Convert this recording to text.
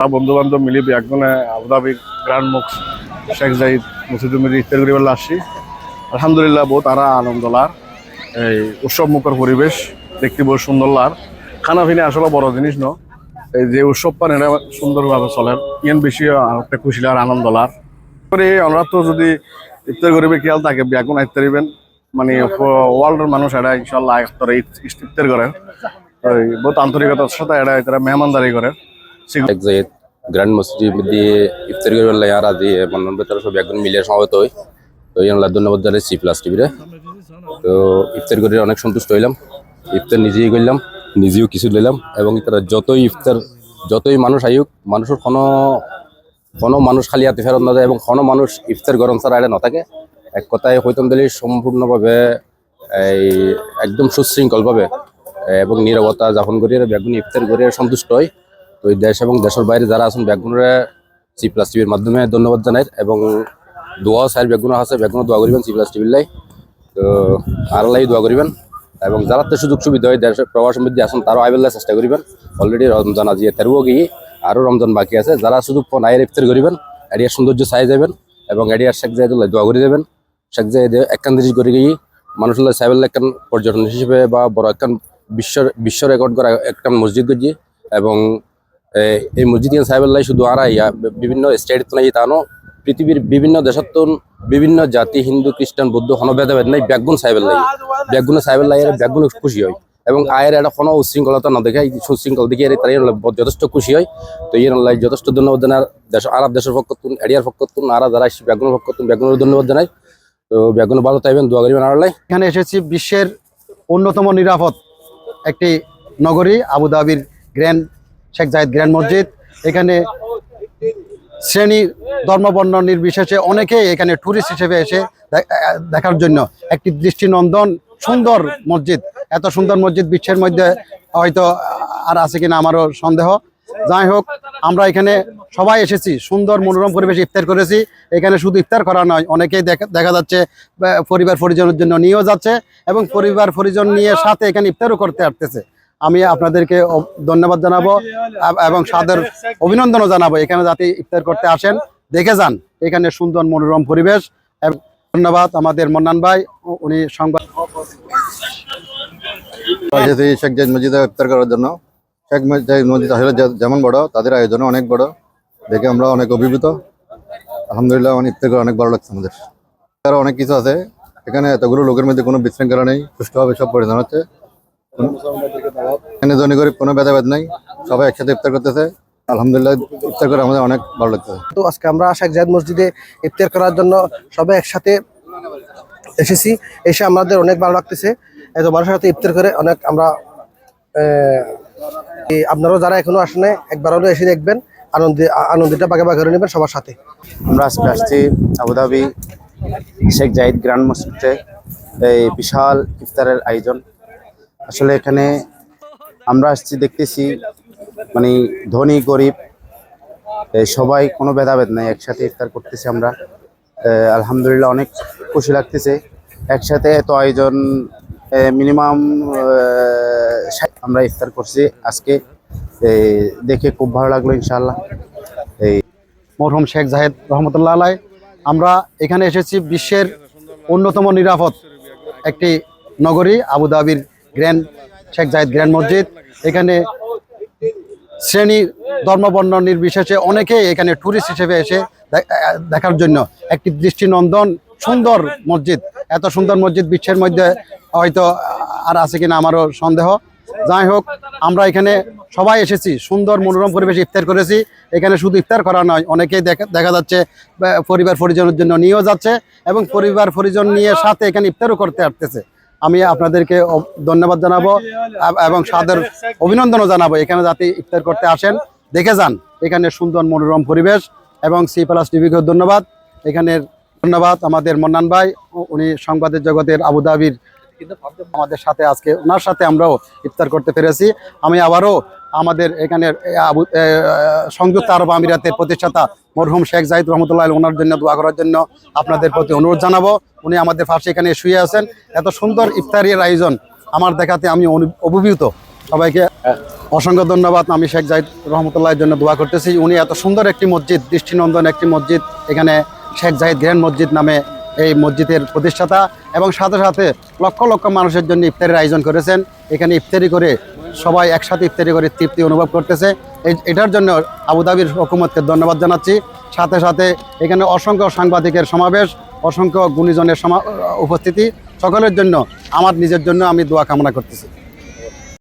বন্ধু বান্ধব মিলি একজনে আবুধাবি গ্র্যান্ড মুক্স শেখ জাহিদ মসজিদুমির ইফতার করিবার আসছি। আলহামদুলিল্লাহ বহুত আরা আনন্দ লার। এই উৎসব মুখর পরিবেশ দেখতে বহুত সুন্দর লার। খানা পিনা আসলে বড় জিনিস, ন? এই যে উৎসব পান এটা সুন্দরভাবে চলে। ইয়ান বেশি একটা খুশি লার, আনন্দ লার। করে আমরা তো যদি ইফতার করিবে খেয়াল থাকে ব্যাগুন ইফতারিবেন মানে ওয়ার্ল্ডের মানুষ এটা ইনশাল্লাহ ইফতার ইফতার করে বহুত আন্তরিকতার সাথে এটা এরা মেহমানদারি করে জাহিদ গ্র্যান্ড মসজিদ দিয়ে ইফতারি করে বেলা আর আজি বেতার সব একজন মিলিয়ে সমবেত হই। তো ইয়ানলা ধন্যবাদ জানাই সি প্লাস টিভিরে তো ইফতার করে অনেক সন্তুষ্ট হইলাম। ইফতার নিজেই করলাম, নিজেও কিছু লইলাম এবং তারা যতই ইফতার, যতই মানুষ আয়ুক মানুষের কোনো কোনো মানুষ খালি হাতে ফেরত না যায় এবং কোনো মানুষ ইফতার গরম ছাড়া এটা না থাকে এক কথায় হইতম দিলে সম্পূর্ণভাবে এই একদম সুশৃঙ্খলভাবে এবং নিরবতা যাপন করি বেগুন ইফতার করে সন্তুষ্ট হয় তো এই দেশ এবং দেশের বাইরে যারা আছেন বেগুনরে সি প্লাস টিভির মাধ্যমে ধন্যবাদ জানাই এবং দোয়া সাইড বেগুন আছে বেগুনও দোয়া করিবেন সি প্লাস টিভির লাই। তো আল্লাহ দোয়া করিবেন এবং যারা তো সুযোগ সুবিধা হয় দেশের প্রবাস সমৃদ্ধি আছেন, তারও আইবেল্লা চেষ্টা করিবেন। অলরেডি রমজান আজি তেরো গিয়ে আরও রমজান বাকি আছে। যারা সুযোগ পান আয়ের ইফতার করিবেন, এরিয়ার সৌন্দর্য চাই যাবেন এবং এরিয়ার শেখ জাহিদুল্লাহ দোয়া করে দেবেন। শেখ জাহিদ একখান দেশ করে গিয়ে মানুষুল্লাহ সাহেবুল্লাহ একখান পর্যটন হিসেবে বা বড় একখান বিশ্ব বিশ্ব রেকর্ড করা একটা মসজিদ গিয়ে এবং এই মসজিদ সাহেবুল্লাহ শুধু আর ইয়া বিভিন্ন স্টেট তো নাই তানো পৃথিবীর বিভিন্ন দেশত বিভিন্ন জাতি, হিন্দু, খ্রিস্টান, বৌদ্ধ কোনো ভেদাভেদ নাই ব্যাগুন সাহেবুল্লাহ ব্যাগুন সাহেবুল্লাহ এর ব্যাগুন খুশি হয়। এবং আয়ের একটা কোনো উশৃঙ্খলতা না দেখে সুশৃঙ্খল দেখে এর তাই যথেষ্ট খুশি হয়। তো এর আল্লাহ যথেষ্ট ধন্যবাদ জানার দেশ আরব দেশের পক্ষ তুন, এরিয়ার পক্ষ তুন, আরা যারা ব্যাগুনের পক্ষ তুন ব্যাগুনের ধন্যবাদ জানাই তো ব্যাগুন ভালো তাইবেন দোয়া করিবেন আল্লাহ এখানে এসেছি বিশ্বের অন্যতম নিরাপদ একটি নগরী, আবুধাবির গ্র্যান্ড শেখ জাহিদ গ্র্যান্ড মসজিদ। এখানে শ্রেণি ধর্মবর্ণ নির্বিশেষে অনেকেই এখানে ট্যুরিস্ট হিসেবে এসে দেখার জন্য একটি দৃষ্টিনন্দন সুন্দর মসজিদ। এত সুন্দর মসজিদ বিশ্বের মধ্যে হয়তো আর আছে কিনা আমারও সন্দেহ। যাই হোক, আমরা এখানে সবাই এসেছি, সুন্দর মনোরম পরিবেশে ইফতার করেছি। এখানে শুধু ইফতার করা নয়, অনেকেই দেখা দেখা যাচ্ছে পরিবার পরিজনের জন্য নিয়েও যাচ্ছে এবং পরিবার পরিজন নিয়ে সাথে এখানে ইফতারও করতে আসতেছে। আমি আপনাদেরকে ধন্যবাদ জানাব এব- সাদর অভিনন্দনও জানাব। এখানে যাতে ইফতার করতে আসেন, দেখে যান এখানে সুন্দর মনোরম পরিবেশ। ধন্যবাদ আমাদের মন্নান ভাই উনি সংবাদ শেখ জাহিদ মসজিদে ইফতার করার জন্য। শেখ জাহিদ মসজিদ আসলে যেমন বড়, তাদের আয়োজনও অনেক বড়। দেখে আমরা অনেক অভিভূত। আলহামদুলিল্লাহ অনেক ইফতার করে অনেক ভালো লাগছে আমাদের। আরও অনেক কিছু আছে। এখানে এতগুলো লোকের মধ্যে কোনো বিশৃঙ্খলা নেই। সুষ্ঠুভাবে সব পরিচালনা হচ্ছে। এখানে ধনী গরিব কোনো ভেদাভেদ নেই। সবাই একসাথে ইফতার করতেছে। আলহামদুলিল্লাহ ইফতার করে আমাদের অনেক ভালো লাগছে তো আজকে আমরা শেখ জাহেদ মসজিদে ইফতার করার জন্য সবাই একসাথে এসেছি। এসে আমাদের অনেক ভালো লাগতেছে। এত মানুষের সাথে ইফতার করে অনেক আমরা আহ, আপনারাও যারা এখনও আসেন নাই, একবার হলেও এসে দেখবেন। আনন্দে আনন্দটা বাগে বাগে করে নেবেন সবার সাথে। আমরা আজকে আসছি আবুধাবি শেখ জাহিদ গ্র্যান্ড মসজিদে। এই বিশাল ইফতারের আয়োজন। আসলে এখানে আমরা আসছি, দেখতেছি মানে ধনী, গরিব সবাই কোনো ভেদাভেদ নাই, একসাথে ইফতার করতেছি আমরা। আলহামদুলিল্লাহ অনেক খুশি লাগতেছে। একসাথে এত আয়োজন মিনিমাম আমরা ইফতার করছি আজকে। দেখে খুব ভালো লাগল ইনশাল্লাহ এই মরহুম শেখ জাহেদ রহমতুল্লাহ আলাই, আমরা এখানে এসেছি বিশ্বের অন্যতম নিরাপদ একটি নগরী, আবুধাবির গ্র্যান্ড শেখ জাহেদ গ্র্যান্ড মসজিদ। এখানে শ্রেণি ধর্মবর্ণ নির্বিশেষে অনেকেই এখানে ট্যুরিস্ট হিসেবে এসে দেখার জন্য একটি দৃষ্টিনন্দন সুন্দর মসজিদ। এত সুন্দর মসজিদ বিশ্বের মধ্যে হয়তো আর আছে কিনা আমারও সন্দেহ। যাই হোক, আমরা এখানে সবাই এসেছি, সুন্দর মনোরম পরিবেশে ইফতার করেছি। এখানে শুধু ইফতার করা নয়, অনেকেই দেখা দেখা যাচ্ছে পরিবার পরিজনের জন্য নিয়েও যাচ্ছে এবং পরিবার পরিজন নিয়ে সাথে এখানে ইফতারও করতে আসতেছে। আমি আপনাদেরকে ধন্যবাদ জানাব এবং সাদের অভিনন্দনও জানাব। এখানে যাতে ইফতার করতে আসেন, দেখে যান এখানে সুন্দর মনোরম পরিবেশ এবং সি প্লাস টিভিকেও ধন্যবাদ। এখানের ধন্যবাদ আমাদের মন্নান ভাই উনি সংবাদের জগতের আবুধাবির আমাদের সাথে আজকে, ওনার সাথে আমরাও ইফতার করতে পেরেছি। আমি আবারও আমাদের এখানের সংযুক্ত আরব আমিরাতের প্রতিষ্ঠাতা মরহুম শেখ জাহিদ রহমতুল্লাহ ওনার জন্য দোয়া করার জন্য আপনাদের প্রতি অনুরোধ জানাব। উনি আমাদের পাশে এখানে শুয়ে আছেন। এত সুন্দর ইফতারির আয়োজন আমার দেখাতে আমি অভিভূত। সবাইকে অসংখ্য ধন্যবাদ। আমি শেখ জাহিদ রহমতুল্লাহের জন্য দোয়া করতেছি। উনি এত সুন্দর একটি মসজিদ, দৃষ্টিনন্দন একটি মসজিদ, এখানে শেখ জাহিদ গ্র্যান্ড মসজিদ নামে এই মসজিদের প্রতিষ্ঠাতা এবং সাথে সাথে লক্ষ লক্ষ মানুষের জন্য ইফতারের আয়োজন করেছেন। এখানে ইফতারি করে সবাই একসাথে ইফতারি করে তৃপ্তি অনুভব করতেছে। এটার জন্য আবুধাবির হকুমতকে ধন্যবাদ জানাচ্ছি। সাথে সাথে এখানে অসংখ্য সাংবাদিকের সমাবেশ, অসংখ্য গুণীজনের উপস্থিতি। সকলের জন্য, আমার নিজের জন্য আমি দোয়া কামনা করতেছি।